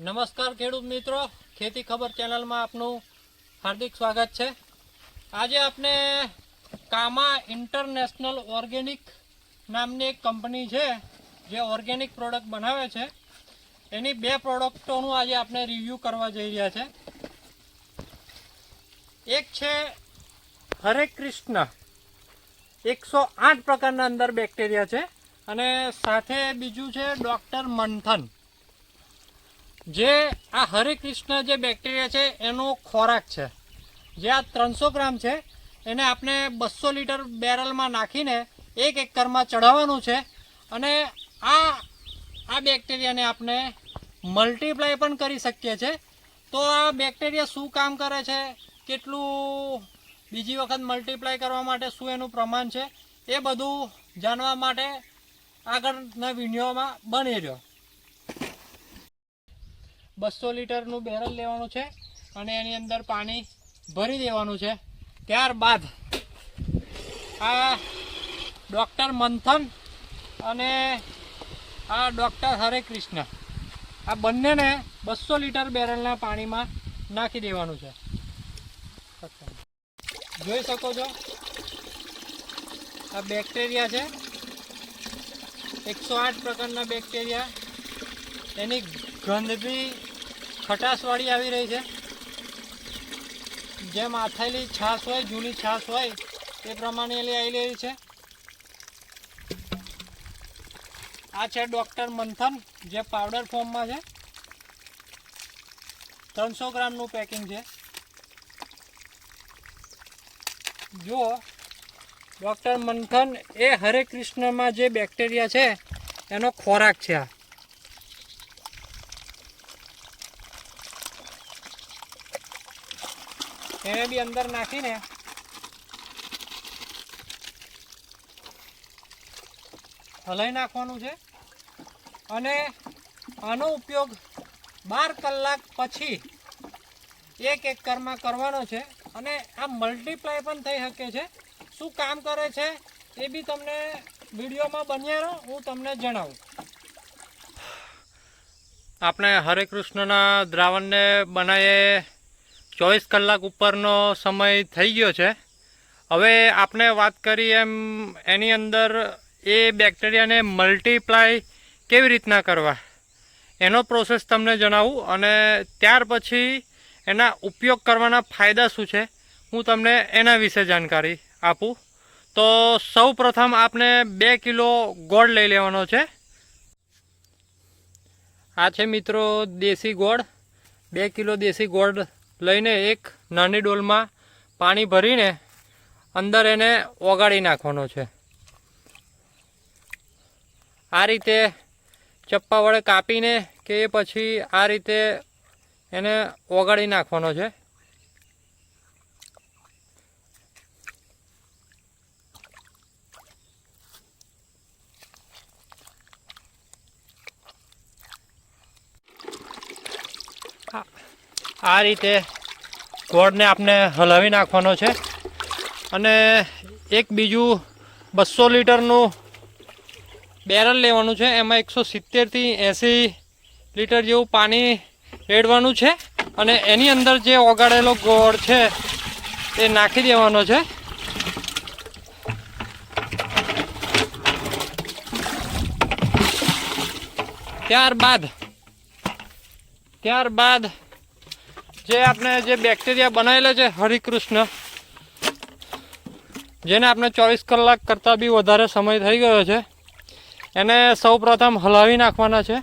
નમસ્કાર ખેડૂત મિત્રો. ખેતી ખબર ચેનલમાં આપનું હાર્દિક સ્વાગત છે. આજે આપણે કામા ઇન્ટરનેશનલ ઓર્ગેનિક નામની એક કંપની છે, જે ઓર્ગેનિક પ્રોડક્ટ બનાવે છે. એની બે પ્રોડક્ટોનું આજે આપણે રિવ્યૂ કરવા જઈ રહ્યા છે. એક છે હરે કૃષ્ણ. એકસો આઠ પ્રકારના અંદર બેક્ટેરિયા છે. અને સાથે બીજું છે ડૉક્ટર મંથન. જે આ હરે કૃષ્ણ જે બેક્ટેરિયા છે, એનો ખોરાક છે. જે આ ત્રણસો ગ્રામ છે, એને આપણે બસો લીટર બેરલમાં નાખીને એક એકરમાં ચડાવવાનું છે અને આ આ બેક્ટેરિયાને આપણે મલ્ટીપ્લાય પણ કરી શકીએ છીએ તો આ બેક્ટેરિયા શું કામ કરે છે, કેટલું બીજી વખત મલ્ટીપ્લાય કરવા માટે શું એનું પ્રમાણ છે, એ બધું જાણવા માટે આગળના વિડીયોમાં બની રહ્યો. બસો લીટરનું બેરલ લેવાનું છે અને એની અંદર પાણી ભરી દેવાનું છે. ત્યારબાદ આ ડૉક્ટર મંથન અને આ ડૉક્ટર હરે કૃષ્ણ. આ બંનેને બસો લીટર બેરલના પાણીમાં નાખી દેવાનું છે. જોઈ શકો છો. આ બેક્ટેરિયા છે. એકસો આઠ પ્રકારના બેક્ટેરિયા એની ગંધ બી ખટાશવાળી આવી રહી છે. જેમ આથેલી છાશ હોય, જૂની છાશ હોય, એ પ્રમાણે એલી આવી રહી છે. આ છે ડૉક્ટર મંથન, જે પાવડર ફોર્મમાં છે. ત્રણસો ગ્રામનું પેકિંગ છે. જો ડૉક્ટર મંથન એ હરે કૃષ્ણમાં જે બેક્ટેરિયા છે, એનો ખોરાક છે આ. એને બી અંદર નાખીને હલાઈ નાખવાનું છે. અને આનો ઉપયોગ બાર કલાક પછી એક એકરમાં કરવાનો છે. અને આ મલ્ટીપ્લાય પણ થઈ શકે છે. શું કામ કરે છે એ બી તમને વિડીયોમાં બન્યા રહો, હું તમને જણાવું. આપણે હરે કૃષ્ણના દ્રાવણને બનાવીએ ચોવીસ કલાક ઉપરનો સમય થઈ ગયો છે. હવે આપણે વાત કરી એમ એની અંદર એ બેક્ટેરિયાને મલ્ટીપ્લાય કેવી રીતના કરવા? એનો પ્રોસેસ તમને જણાવું અને ત્યાર પછી એના ઉપયોગ કરવાના ફાયદા શું છે? હું તમને એના વિશે જાણકારી આપું. તો સૌ પ્રથમ આપણે બે કિલો ગોળ લઈ લેવાનો છે. આ છે મિત્રો દેશી ગોળ. બે કિલો દેશી ગોળ લઈને એક નાની ડોલમાં પાણી ભરીને અંદર એને ઓગાળી નાખવાનો છે. આ રીતે ચપ્પા વડે કાપીને કે પછી આ રીતે એને ઓગાળી નાખવાનો છે. આ રીતે ગોળને આપણે હલાવી નાખવાનો છે. અને એક બીજું બસો લીટરનું બેરલ લેવાનું છે. એમાં એકસો સિત્તેરથી એંસી લીટર જેવું પાણી રેડવાનું છે. અને એની અંદર જે ઓગાળેલો ગોળ છે, એ નાખી દેવાનો છે. ત્યારબાદ ત્યારબાદ જે આપણે જે બેક્ટેરિયા બનાવેલા છે હરિકૃષ્ણ જેને આપણે ચોવીસ કલાક કરતાં બી વધારે સમય થઈ ગયો છે. એને સૌપ્રથમ હલાવી નાખવાના છે.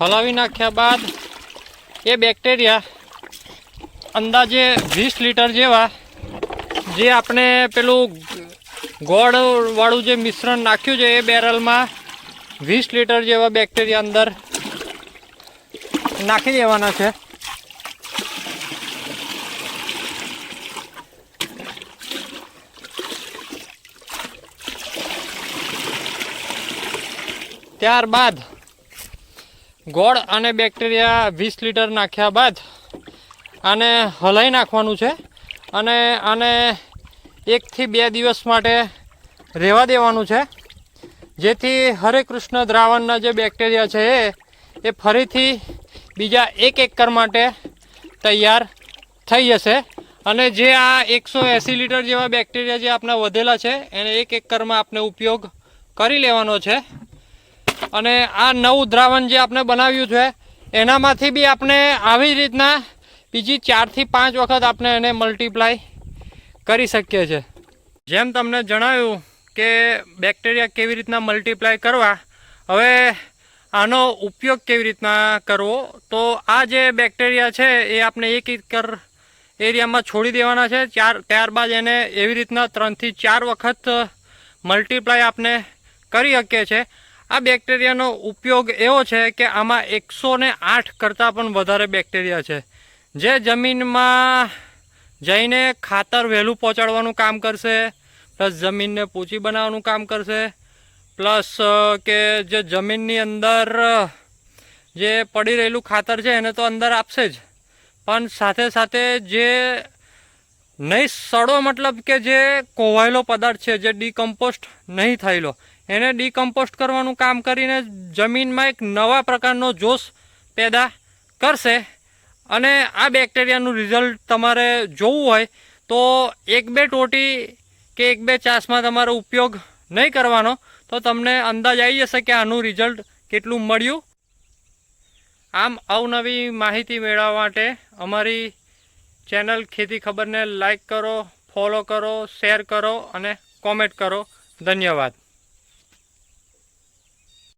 હલાવી નાખ્યા બાદ એ બેક્ટેરિયા અંદાજે વીસ લીટર જેવા જે આપણે પેલું ગોળવાળું જે મિશ્રણ નાખ્યું છે, એ બેરલમાં વીસ લીટર જેવા બેક્ટેરિયા અંદર નાખી દેવાના છે. ત્યારબાદ ગોળ અને બેક્ટેરિયા વીસ લીટર નાખ્યા બાદ આને હલાઈ નાખવાનું છે અને આને એકથી બે દિવસ માટે રહેવા દેવાનું છે. જેથી હરે કૃષ્ણ દ્રાવણના જે બેક્ટેરિયા છે એ ફરીથી બીજા એક એકર માટે તૈયાર થઈ જશે. અને જે આ એકસો એંસી લીટર જેવા બેક્ટેરિયા જે આપણા વધેલા છે, એને એક એકરમાં આપણે ઉપયોગ કરી લેવાનો છે. અને આ નવું દ્રાવણ જે આપણે બનાવ્યું છે, એનામાંથી બી આપણે આવી રીતના બીજી ચારથી પાંચ વખત આપણે એને મલ્ટીપ્લાય કરી શકીએ છીએ. જેમ તમને જણાવ્યું કે બેક્ટેરિયા કેવી રીતના મલ્ટીપ્લાય કરવા, હવે આનો ઉપયોગ કેવી રીતના કરવો? તો આ જે બેક્ટેરિયા છે, એ આપણે એક એકર એરિયામાં છોડી દેવાના છે. ચાર, ત્યારબાદ એને એવી રીતના ત્રણથી ચાર વખત મલ્ટીપ્લાય આપણે કરી શકીએ છીએ આ બેક્ટેરિયાનો ઉપયોગ એવો છે કે આમાં એકસો આઠ કરતાં પણ વધારે બેક્ટેરિયા છે. જે જમીનમાં જઈને ખાતર વહેલું પહોંચાડવાનું કામ કરશે, પ્લસ જમીનને પોચી બનાવવાનું કામ કરશે પ્લસ કે જે જમીનની અંદર જે પડી રહેલું ખાતર છે એને તો અંદર આપશે જ. પણ સાથે સાથે જે નહીં સડો મતલબ કે જે કોવાયેલો પદાર્થ છે, જે ડીકમ્પોસ્ટ નહીં થયેલો, એને ડીકમ્પોસ્ટ કરવાનું કામ કરીને જમીનમાં એક નવા પ્રકારનો જોશ પેદા કરશે અને આ બેક્ટેરિયાનું રિઝલ્ટ તમારે જોવું હોય તો એક બે ટોટી કે એક બે ચાસમાં તમારો ઉપયોગ નહીં કરવાનો. તો તમને અંદાજ આવી જશે કે આનું રિઝલ્ટ કેટલું મળ્યું. આમ અવનવી માહિતી મેળવવા માટે અમારી ચેનલ ખેતી ખબરને લાઈક કરો ફોલો કરો શેર કરો અને કોમેન્ટ કરો. ધન્યવાદ.